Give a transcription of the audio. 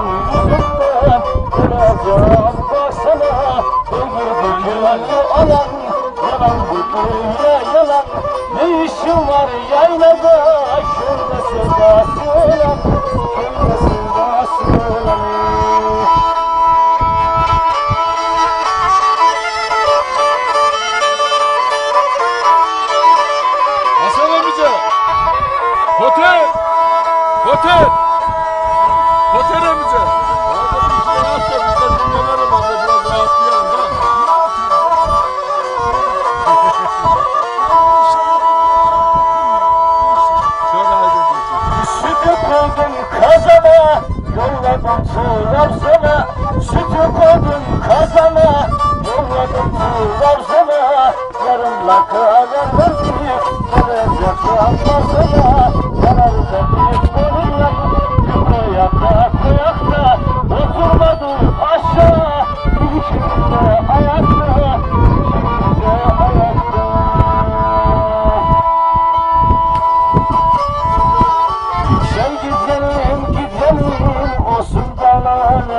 Yanımda duracağım baksana Ömür güvenli alan Yalan bu dünya yalan Ne işin var yaylada Tuğlar sana Sütü koydum kazana. Yolladım tuğlar sana Yarımla karar verdim Gelecek yanma